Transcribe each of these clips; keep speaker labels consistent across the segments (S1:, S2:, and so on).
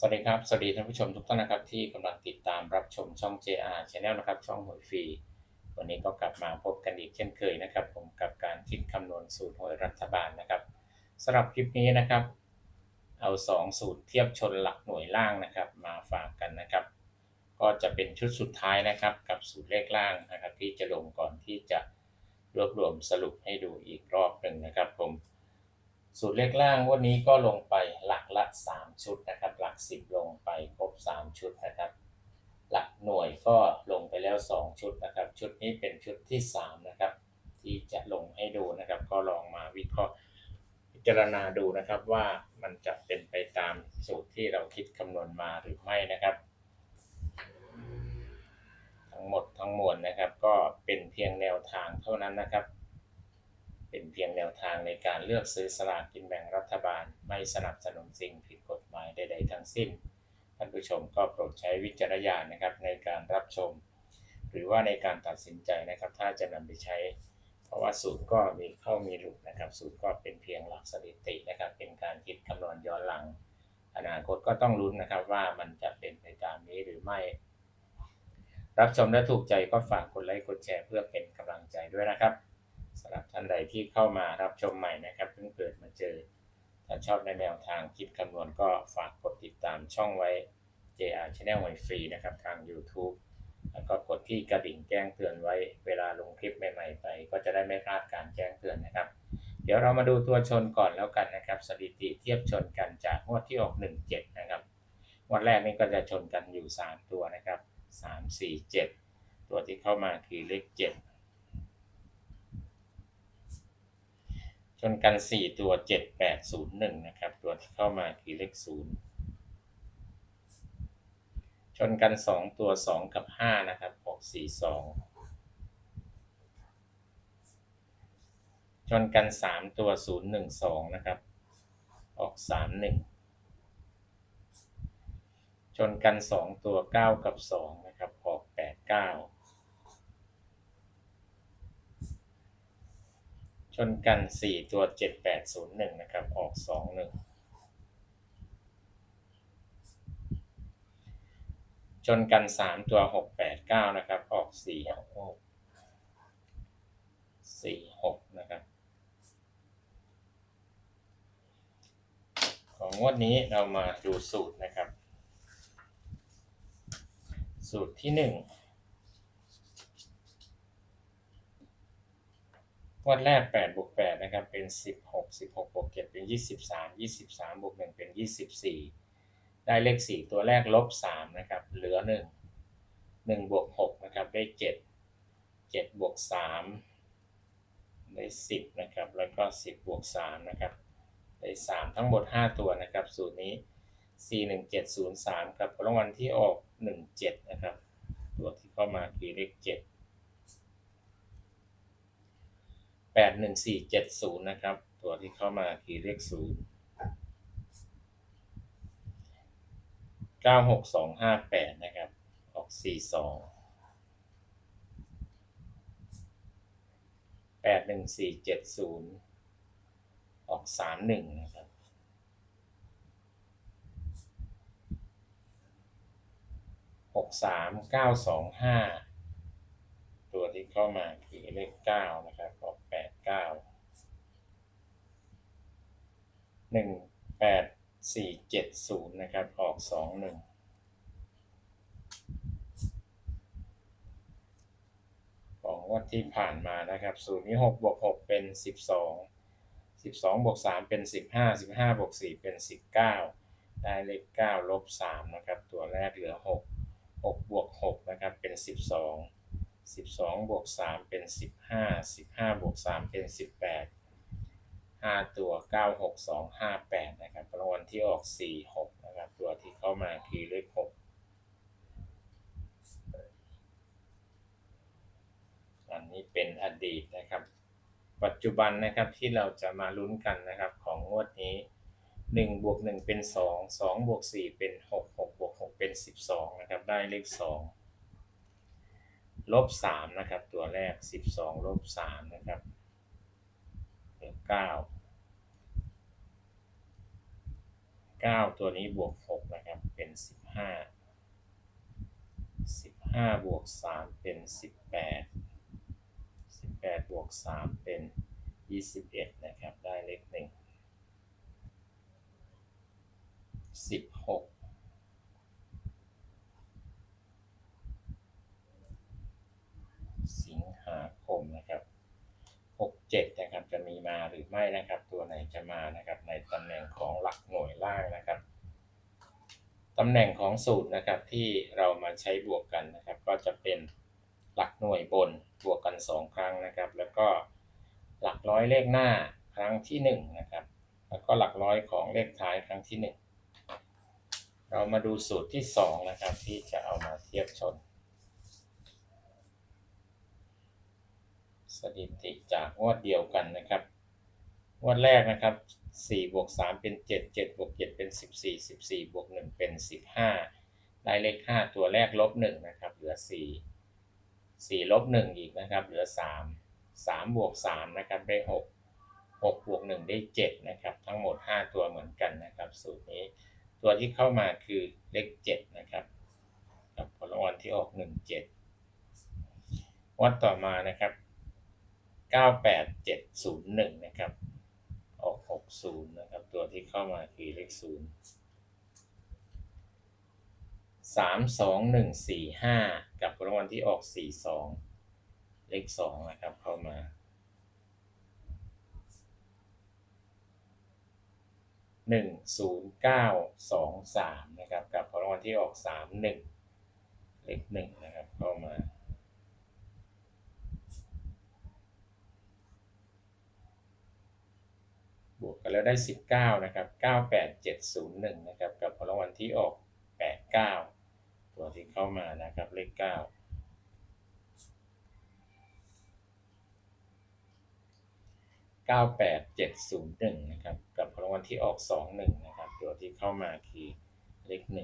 S1: สวัสดีครับ สวัสดีท่านผู้ชมทุกท่านนะครับ ที่กำลังติดตามรับชมช่อง JR Channel นะครับ ช่องหวยฟรี วันนี้ก็กลับมาพบกันอีกเช่นเคยนะครับ ผมกับการคิดคำนวณสูตรหวยรัฐบาลนะครับสำหรับคลิปนี้นะครับ เอา 2 สูตรเทียบชนหลักหน่วยล่างนะครับ มาฝากกันนะครับ ก็จะเป็นชุดสุดท้ายนะครับ กับสูตรเลขล่างนะครับ ที่จะลงก่อนที่จะรวบรวมสรุปให้ดูอีกรอบหนึ่งนะครับ ผม สูตรเลขล่างวันนี้ก็ลงไปหลักละ 3 ชุดนะครับ หลัก 10 ลงไปครบ 3 ชุดนะครับ หลักหน่วยก็ลงไปแล้ว 2 ชุดนะครับ ชุดนี้เป็นชุดที่ 3 นะครับ ที่จะลงให้ดูนะครับ ก็ลองมาวิเคราะห์พิจารณาดูนะครับว่ามันจะเป็นไปตามสูตรที่เราคิดคำนวณมาหรือไม่นะครับ ทั้งหมดทั้งมวลนะครับ ก็เป็นเพียงแนวทางเท่านั้นนะครับ เป็นเพียงแนวทางในการเลือกซื้อสลากกินแบ่งรัฐบาล ไม่สนับสนุนสิ่งผิดกฎหมายใดๆทั้งสิ้น ท่านผู้ชมก็โปรดใช้วิจารณญาณนะครับในการรับชม หรือว่าในการตัดสินใจนะครับ ถ้าจะนำไปใช้ เพราะว่าสูตรก็มีเข้ามีหลุดนะครับ สูตรก็เป็นเพียงหลักสถิตินะครับ เป็นการคิดคำนวณย้อนหลัง อนาคตก็ต้องลุ้นนะครับว่ามันจะเป็นไปตามนี้หรือไม่รับชมและถูกใจก็ฝากกดไลค์กดแชร์เพื่อเป็นกำลังใจด้วยนะครับำหรับท่านใดที่เข้ามารับชมใหม่นะครับเพิ่งเกิดมาเจอ ถ้าชอบในแนวทางคิดคำนวณก็ฝากกดติดตามช่องไว้ JR Channel ไว้ฟรีนะครับทาง YouTube แล้วก็กดที่กระดิ่งแจ้งเตือนไว้เวลาลงคลิปใหม่ๆไป ก็จะได้ไม่พลาดการแจ้งเตือนนะครับ เดี๋ยวเรามาดูตัวชนก่อนแล้วกันนะครับ สถิติเทียบชนกันจากงวดที่ออก 17 นะครับงวดแรกนี่ก็จะชนกันอยู่ 3 ตัวนะครับ 3 4 7 ตัวที่เข้ามาคือเลข 7 ชนกัน 4 ตัว 7 8 0 1 นะครับ ตัวที่เข้ามาคือเลข 0 ชนกัน 2 ตัว 2 กับ 5 นะครับออก4 2 ชนกัน 3 ตัว 0 1 2 นะครับ ออก 3 1 ชนกัน 2 ตัว 9 กับ 2 นะครับ ออก 8 ชนกัน 4 ตัว 7 8 0 1 นะครับ ออก 2 1 ชนกัน 3 ตัว 6 8 9 นะครับ ออก 4 6 4 6 นะครับ ของงวดนี้เรามาดูสูตรนะครับ สูตรที่ 1 วดแรก8บวก8นะครับเป็น 16 16บวก7เป็น 23 23บวก1เป็น 24 ได้เลข 4 ตัวแรกลบ3นะครับเหลือ 1 1บวก6นะครับได้ 7 7บวก3ได้ 10นะครับแล้วก็ 10บวก3นะครับได้ 3 ทั้งหมด 5 ตัวนะครับสูตรนี้ 41703 ครับรางวัลที่ออก 17 นะครับ ตัวที่เข้ามาคือเลข 7 แป ดหนึ่งสี่เจ็ดศูนย์นะครับ ตัวที่เข้ามาคือเลขศูนย์เก้าหกสองห้าแปดนะครับ ออกสี่สองแปดหนึ่งสี่เจ็ดศูนย์ออกสามหนึ่งนะครับหกสามเก้าสองห้าตัวที่เข้ามาคือเลขเก้านะครับ เก้าหนึ่งแปดสี่เจ็ดศูนย์นะครับ ออกสองหนึ่งของวันที่ผ่านมานะครับสูตรนี้หกบวกหกเป็นสิบสองสิบสองบวกสามเป็นสิบห้าสิบห้าบวกสี่เป็นสิบเก้าได้เลขเก้าลบสามนะครับ ตัวแรกเหลือหกหกบวกหกนะครับเป็นสิบสอง สิบสองบวกสามเป็นสิบห้าสิบห้าบวกสามเป็นสิบแปดห้าตัวเก้าหกสองห้าแปดนะครับรางวัลที่ออกสี่หกนะครับตัวที่เข้ามาคือเลขหกอันนี้เป็นอดีตนะครับ ปัจจุบันนะครับที่เราจะมาลุ้นกันนะครับของงวดนี้หนึ่งบวกหนึ่งเป็นสองสองบวกสี่เป็นหกหกบวกหกเป็นสิบสองนะครับได้เลขสอง ลบสามนะครับ ตัวแรกสิบสองลบสามนะครับเหลือเก้าเก้าตัวนี้บวกหกนะครับเป็นสิบห้าสิบห้าบวกสามเป็นสิบแปดสิบแปดบวกสามเป็นยี่สิบเอ็ดนะครับ ได้เลขหนึ่งสิบหก จ็ดนะครับจะมีมาหรือไม่นะครับ ตัวไหนจะมานะครับในตำแหน่งของหลักหน่วยล่างนะครับตำแหน่งของสูตรนะครับที่เรามาใช้บวกกันนะครับ ก็จะเป็นหลักหน่วยบนบวกกัน 2 ครั้งนะครับ แล้วก็หลักร้อยเลขหน้าครั้งที่1นะครับแล้วก็หลักร้อยของเลขท้ายครั้งที่ 1 เรามาดูสูตรที่ 2 นะครับ ที่จะเอามาเทียบชน สถิติจากงวดเดียวกันนะครับงวดแรกนะครับ4บวก3เป็น 7 7บวก7เป็น 14 14บวก1เป็น 15 ได้เลข 5 ตัวแรกลบ1นะครับเหลือ 4 4ลบ1อีกนะครับเหลือ 3 3บวก3นะครับได้ 6 6บวก1ได้ 7 นะครับ ทั้งหมด 5 ตัวเหมือนกันนะครับสูตรนี้ตัวที่เข้ามาคือเลข 7 นะครับ กับผลรางวัลที่ออก 1 7 วัดต่อมานะครับ 98701 นะครับ ออก 60 นะครับ ตัวที่เข้ามาคือเลข 0 3 2 1 4 5 กับรางวัลที่ออก 42 เลข 2 นะครับ เข้ามา1 0 9 2 3นย์เก้าสองสามนะครับ กับรางวัลที่ออก3 1เลข1นะครับเข้ามา บวกกันแล้วได้ 19 นะครับ 98701 นะครับ กับผลรางวัลที่ออก 89 ตัวที่เข้ามานะครับ เลข 9 98701 นะครับ กับผลรางวัลที่ออก 21 นะครับ ตัวที่เข้ามาคือเลข 1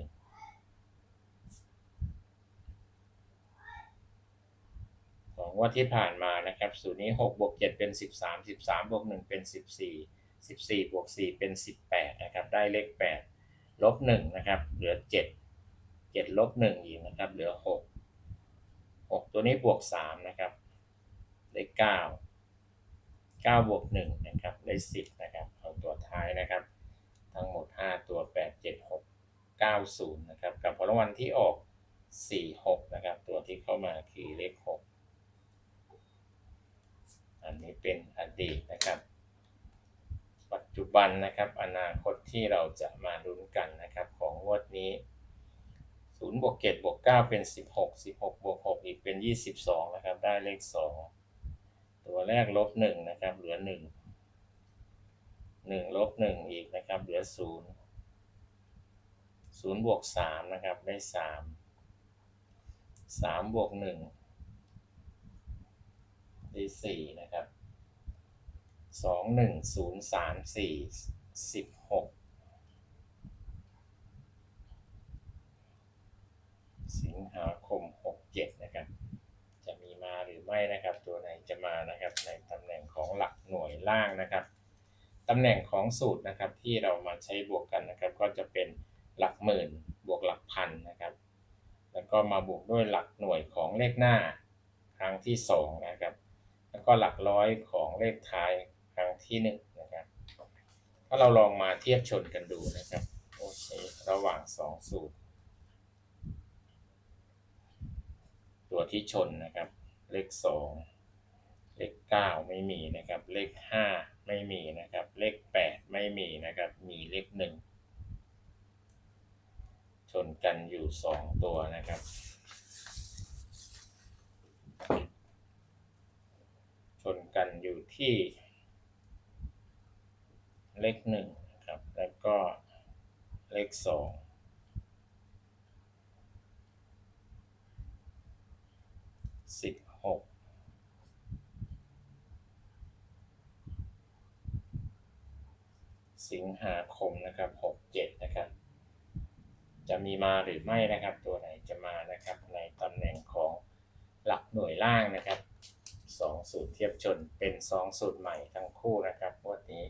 S1: ของงวดที่ผ่านมานะครับสูตรนี้6บวก7เป็น 13 13บวก1เป็น 14 14 บวก 4 เป็น 18 นะครับ ได้เลข 8 ลบ 1 นะครับ เหลือ 7 7 ลบ 1 อีกนะครับ เหลือ 6 6 ตัวนี้บวก 3 นะครับ ได้ 9 9 บวก 1 นะครับ ได้ 10 นะครับเอาตัวท้ายนะครับ ทั้งหมด 5 ตัว 8 7 6 90 นะครับ กับผลรางวัลที่ออก 4 6 นะครับ ตัวที่เข้ามาคือเลข 6 อันนี้เป็นอดีตนะครับ จจุบันนะครับ อนาคตที่เราจะมาลุ้นกันนะครับ ของงวดนี้0บวก7บวก9เป็น 16 16บวก6อีกเป็น 22 นะครับ ได้เลข 2 ตัวแรกลบ1นะครับ เหลือ 1 1ลบ1อีกนะครับ เหลือ 0 0บวก3นะครับ ได้ 3 3บวก1ได้สี่นะครับ สองหนึ่งศูนย์สามสี่สิบหกสิงหาคมหกเจ็ดนะครับ จะมีมาหรือไม่นะครับ ตัวไหนจะมานะครับ ในตำแหน่งของหลักหน่วยล่างนะครับตำแหน่งของสูตรนะครับที่เรามาใช้บวกกันนะครับ ก็จะเป็นหลักหมื่นบวกหลักพันนะครับ แล้วก็มาบวกด้วยหลักหน่วยของเลขหน้าครั้งที่สองนะครับ แล้วก็หลักร้อยของเลขท้าย ที่หนึ่งนะครับถ้าเราลองมาเทียบชนกันดูนะครับโอเคระหว่างสองสูตร ตัวที่ชนนะครับ เลขสองเลขเก้าไม่มีนะครับ เลขห้าไม่มีนะครับ เลขแปดไม่มีนะครับ มีเลขหนึ่งชนกันอยู่สองตัวนะครับ ชนกันอยู่ที่เล ขหนึ่งนะครับ แล้วก็เลขสองสิบหกสิงหาคมนะครับหกเจ็ดนะครับ จะมีมาหรือไม่นะครับ ตัวไหนจะมานะครับ ในตำแหน่งของหลักหน่วยล่างนะครับสองสูตรเทียบชนเป็นสองสูตรใหม่ทั้งคู่นะครับวันนี้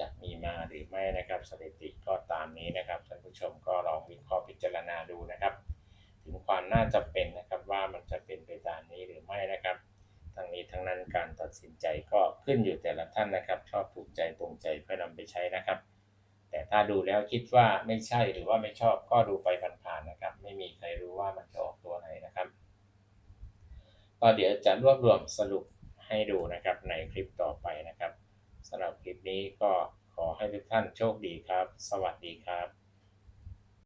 S1: จะมีมาหรือไม่นะครับสถิติก็ตามนี้นะครับท่านผู้ชมก็ลองวิเคราะห์พิจารณาดูนะครับ ถึงความน่าจะเป็นนะครับว่ามันจะเป็นไปตามนี้หรือไม่นะครับทั้งนี้ทั้งนั้นการตัดสินใจก็ขึ้นอยู่แต่ละท่านนะครับ ชอบถูกใจตรงใจเพื่อนำไปใช้นะครับ แต่ถ้าดูแล้วคิดว่าไม่ใช่หรือว่าไม่ชอบก็ดูไปผ่านๆนะครับ ไม่มีใครรู้ว่ามันจะออกตัวไหนนะครับก็เดี๋ยวจะรวบรวมสรุปให้ดูนะครับในคลิปต่อไปนะครับ สำหรับคลิปนี้ก็ขอให้ทุกท่านโชคดีครับ สวัสดีครับ